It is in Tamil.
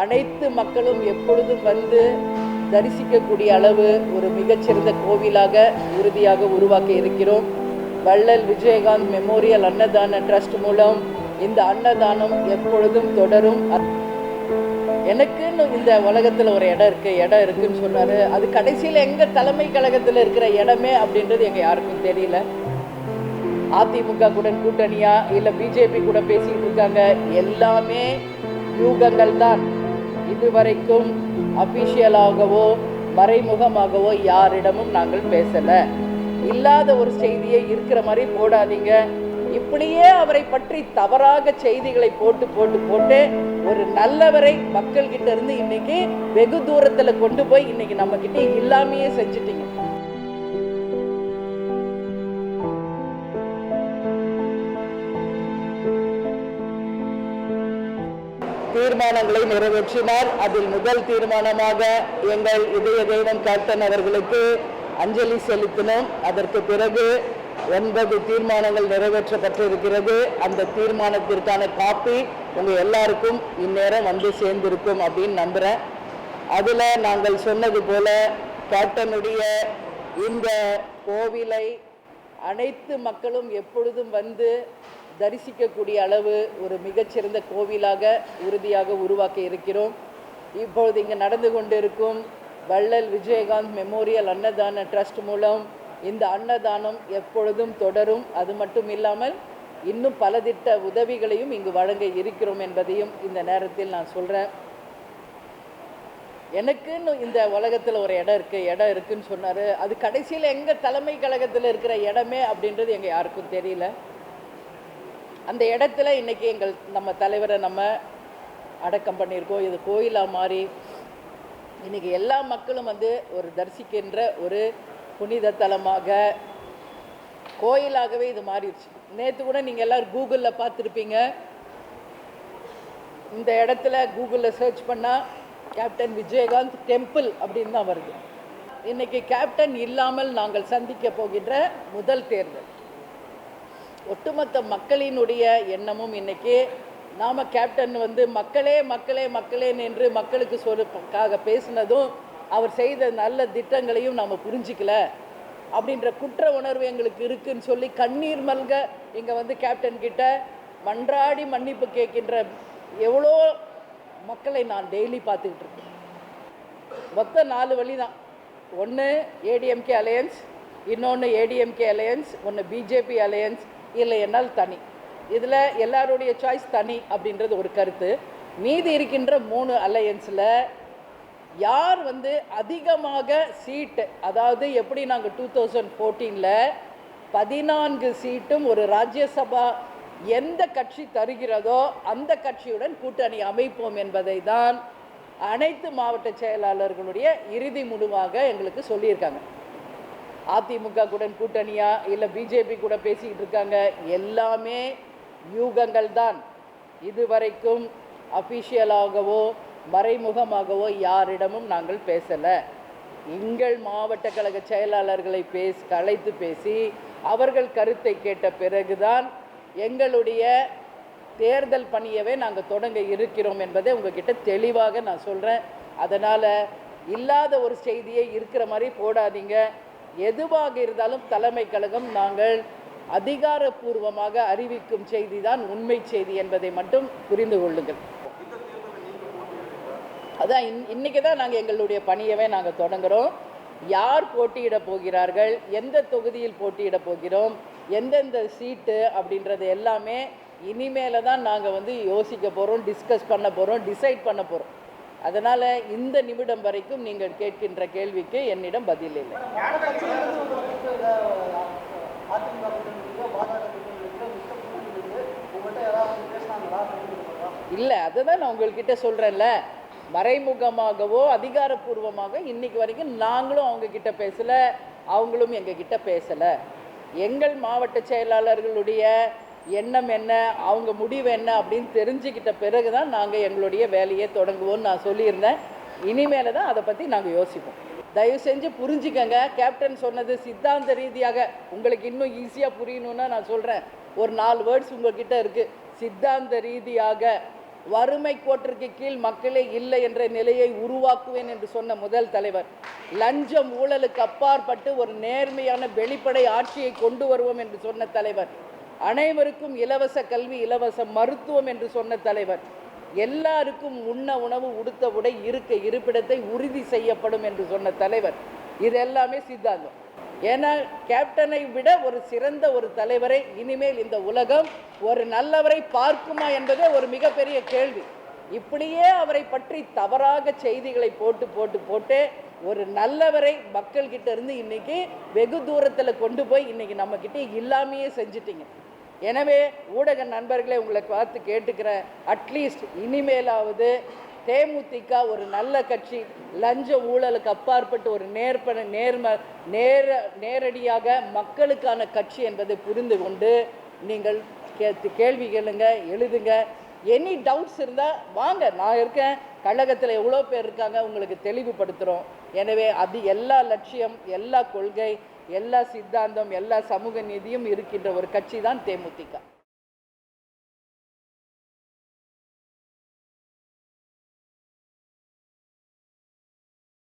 அனைத்து மக்களும் எப்பொழுதும் வந்து தரிசிக்கக்கூடிய அளவு ஒரு மிகச்சிறந்த கோவிலாக உறுதியாக உருவாக்க இருக்கிறோம். வள்ளல் விஜயகாந்த் மெமோரியல் அன்னதான ட்ரஸ்ட் மூலம் இந்த அன்னதானம் எப்பொழுதும் தொடரும். எனக்குன்னு இந்த உலகத்தில் ஒரு இடம் இருக்கு இடம் இருக்குன்னு சொன்னார். அது கடைசியில் எங்கள் தலைமை கழகத்தில் இருக்கிற இடமே அப்படின்றது எங்கள் யாருக்கும் தெரியல. அதிமுக கூட கூட்டணியா இல்லை பிஜேபி கூட பேசிட்டு இருக்காங்க. எல்லாமே யூகங்கள் தான் இதுவரைக்கும் அஃபிஷியலாகவோ மறைமுகமாகவோ யாரிடமும் நாங்கள் பேசலை. இல்லாத ஒரு செய்தியை இருக்கிற மாதிரி போடாதீங்க. இப்படியே அவரை பற்றி தவறாக செய்திகளை போட்டு போட்டு போட்டு ஒரு நல்லவரை மக்கள்கிட்ட இருந்து இன்னைக்கு வெகு தூரத்தில் கொண்டு போய் இன்னைக்கு நம்ம இல்லாமையே செஞ்சுட்டீங்க. தீர்மானங்களை நிறைவேற்றினார். அதில் முதல் தீர்மானமாக எங்கள் இதய தெய்வம் கேப்டன் அவர்களுக்கு அஞ்சலி செலுத்தினோம். அதற்கு பிறகு ஒன்பது தீர்மானங்கள் நிறைவேற்றப்பட்டிருக்கிறது. அந்த தீர்மானத்திற்கான காப்பி உங்கள் எல்லாருக்கும் இந்நேரம் வந்து சேர்ந்திருக்கும் அப்படின்னு நம்புகிறேன் அதில் நாங்கள் சொன்னது போல கேப்டனுடைய இந்த கோவிலை அனைத்து மக்களும் எப்பொழுதும் வந்து தரிசிக்கக்கூடிய அளவு ஒரு மிகச்சிறந்த கோவிலாக உறுதியாக உருவாக்க இருக்கிறோம். இப்பொழுது இங்கே நடந்து கொண்டிருக்கும் வள்ளல் விஜயகாந்த் மெமோரியல் அன்னதான ட்ரஸ்ட் மூலம் இந்த அன்னதானம் எப்பொழுதும் தொடரும். அது மட்டும் இல்லாமல் இன்னும் பல திட்ட உதவிகளையும் இங்கு வழங்க இருக்கிறோம் என்பதையும் இந்த நேரத்தில் நான் சொல்கிறேன் எனக்குன்னு இந்த உலகத்தில் ஒரு இடம் இருக்குது இடம் இருக்குன்னு சொன்னார். அது கடைசியில் எங்கள் தலைமை கழகத்தில் இருக்கிற இடமே அப்படின்றது எங்கள் யாருக்கும் தெரியல. அந்த இடத்துல இன்றைக்கி எங்கள் நம்ம தலைவரை நம்ம அடக்கம் பண்ணியிருக்கோம். இது கோயிலாக மாறி இன்றைக்கி எல்லா மக்களும் வந்து ஒரு தரிசிக்கின்ற ஒரு புனித தலமாக கோயிலாகவே இது மாறிடுச்சு. நேற்று கூட நீங்கள் எல்லோரும் கூகுளில் பார்த்துருப்பீங்க. இந்த இடத்துல கூகுளில் சர்ச் பண்ணால் கேப்டன் விஜயகாந்த் டெம்பிள் அப்படின்னு தான் வருது. இன்றைக்கி கேப்டன் இல்லாமல் நாங்கள் சந்திக்க போகின்ற முதல் தேர்தல். ஒட்டுமொத்த மக்களினுடைய எண்ணமும் இன்றைக்கி நாம் கேப்டன் வந்து மக்களே மக்களே மக்களே என்று மக்களுக்கு சொல்லுக்காக பேசினதும் அவர் செய்த நல்ல திட்டங்களையும் நாம் புரிஞ்சிக்கல. அப்படின்ற குற்ற உணர்வு எங்களுக்கு இருக்குன்னு சொல்லி கண்ணீர் மல்க இங்கே வந்து கேப்டன் கிட்ட மன்றாடி மன்னிப்பு கேட்கின்ற எவ்வளோ மக்களை நான் டெய்லி பார்த்துக்கிட்டு இருக்கேன். மொத்தம் நாலு வழி தான். ஒன்று ஏடிஎம்கே அலையன்ஸ் இன்னொன்று ஏடிஎம்கே அலையன்ஸ் ஒன்று பிஜேபி அலையன்ஸ் இல்லை என்னால் தனி. இதில் எல்லாருடைய சாய்ஸ் தனி அப்படின்றது ஒரு கருத்து. மீதி இருக்கின்ற மூணு அலையன்ஸில் யார் வந்து அதிகமாக சீட்டு அதாவது எப்படி நாங்கள் டூ தௌசண்ட் ஃபோர்டீனில் பதினான்கு சீட்டும் ஒரு ராஜ்யசபா எந்த கட்சி தருகிறதோ அந்த கட்சியுடன் கூட்டணி அமைப்போம் என்பதை தான் அனைத்து மாவட்ட செயலாளர்களுடைய இறுதி முடிவாக எங்களுக்கு சொல்லியிருக்காங்க. அதிமுக கூட கூட்டணியா இல்லை பிஜேபி கூட பேசிக்கிட்டு இருக்காங்க. எல்லாமே யூகங்கள் தான். இதுவரைக்கும் அஃபிஷியலாகவோ மறைமுகமாகவோ யாரிடமும் நாங்கள் பேசலை. எங்கள் மாவட்ட கழக செயலாளர்களை பேசி கலைத்து பேசி அவர்கள் கருத்தை கேட்ட பிறகுதான் எங்களுடைய தேர்தல் பணியவே நாங்கள் தொடங்க இருக்கிறோம் என்பதை உங்ககிட்ட தெளிவாக நான் சொல்கிறேன் அதனால் இல்லாத ஒரு செய்தியை இருக்கிற மாதிரி போடாதீங்க. எதுவாக இருந்தாலும் தலைமை கழகம் நாங்கள் அதிகாரப்பூர்வமாக அறிவிக்கும் செய்தி தான் உண்மை செய்தி என்பதை மட்டும் புரிந்து கொள்ளுங்கள். அதான் இன் இன்றைக்கி தான் நாங்கள் எங்களுடைய பணியவே நாங்கள் தொடங்குறோம். யார் போட்டியிட போகிறார்கள்? எந்த தொகுதியில் போட்டியிட போகிறோம்? எந்தெந்த சீட்டு அப்படின்றது எல்லாமே இனிமேல தான் நாங்கள் வந்து யோசிக்க போகிறோம் டிஸ்கஸ் பண்ண போகிறோம் டிசைட் பண்ண போகிறோம் அதனால் இந்த நிமிடம் வரைக்கும் நீங்கள் கேட்கின்ற கேள்விக்கு என்னிடம் பதில் இல்லை. இல்லை அதை தான் நான் உங்கள்கிட்ட சொல்கிறேன்ல மறைமுகமாகவோ அதிகாரப்பூர்வமாக இன்னைக்கு வரைக்கும் நாங்களும் அவங்க பேசலை அவங்களும் எங்ககிட்ட பேசலை. எங்கள் மாவட்ட செயலாளர்களுடைய எண்ணம் என்ன அவங்க முடிவு என்ன அப்படின்னு தெரிஞ்சுக்கிட்ட பிறகு தான் நாங்கள் எங்களுடைய வேலையை தொடங்குவோம்னு நான் சொல்லியிருந்தேன். இனிமேல தான் அதை பற்றி நாங்கள் யோசிப்போம். தயவு செஞ்சு புரிஞ்சுக்கங்க. கேப்டன் சொன்னது சித்தாந்த ரீதியாக உங்களுக்கு இன்னும் ஈஸியாக புரியணும்னா நான் சொல்கிறேன் ஒரு நாலு வேர்ட்ஸ் உங்ககிட்ட இருக்குது சித்தாந்த ரீதியாக வறுமை கோட்டிற்கு கீழ் மக்களே இல்லை என்ற நிலையை உருவாக்குவேன் என்று சொன்ன முதல் தலைவர். லஞ்சம் ஊழலுக்கு அப்பாற்பட்டு ஒரு நேர்மையான வெளிப்படை ஆட்சியை கொண்டு வருவோம் என்று சொன்ன தலைவர். அனைவருக்கும் இலவச கல்வி இலவச மருத்துவம் என்று சொன்ன தலைவர். எல்லாருக்கும் உண்ண உணவு உடுத்த உடை இருக்க இருப்பிடத்தை உறுதி செய்யப்படும் என்று சொன்ன தலைவர். இது எல்லாமே சித்தாந்தம். ஏன்னா கேப்டனை விட ஒரு சிறந்த ஒரு தலைவரை இனிமேல் இந்த உலகம் ஒரு நல்லவரை பார்க்குமா என்பதே ஒரு மிகப்பெரிய கேள்வி. இப்படியே அவரை பற்றி தவறாக செய்திகளை போட்டு போட்டு போட்டு ஒரு நல்லவரை மக்கள்கிட்ட இருந்து இன்னைக்கு வெகு தூரத்தில் கொண்டு போய் இன்னைக்கு நம்ம இல்லாமையே செஞ்சிட்டீங்க. எனவே ஊடக நண்பர்களே உங்களை பார்த்து கேட்டுக்கிறேன். அட்லீஸ்ட் இனிமேலாவது தேமுதிக ஒரு நல்ல கட்சி லஞ்ச ஊழலுக்கு அப்பாற்பட்டு ஒரு நேர்ப நேர்ம நேர நேரடியாக மக்களுக்கான கட்சி என்பதை புரிந்து கொண்டு நீங்கள் கே கேள்வி கேளுங்க எழுதுங்க. எனி டவுட்ஸ் இருந்தால் வாங்க நான் இருக்கேன். கழகத்தில் எவ்வளோ பேர் இருக்காங்க உங்களுக்கு தெளிவுபடுத்துகிறோம் எனவே அது எல்லா லட்சியம் எல்லா கொள்கை எல்லா சித்தாந்தம் எல்லா சமூக நீதியும் இருக்கின்ற ஒரு கட்சி தான் தேமுதிக.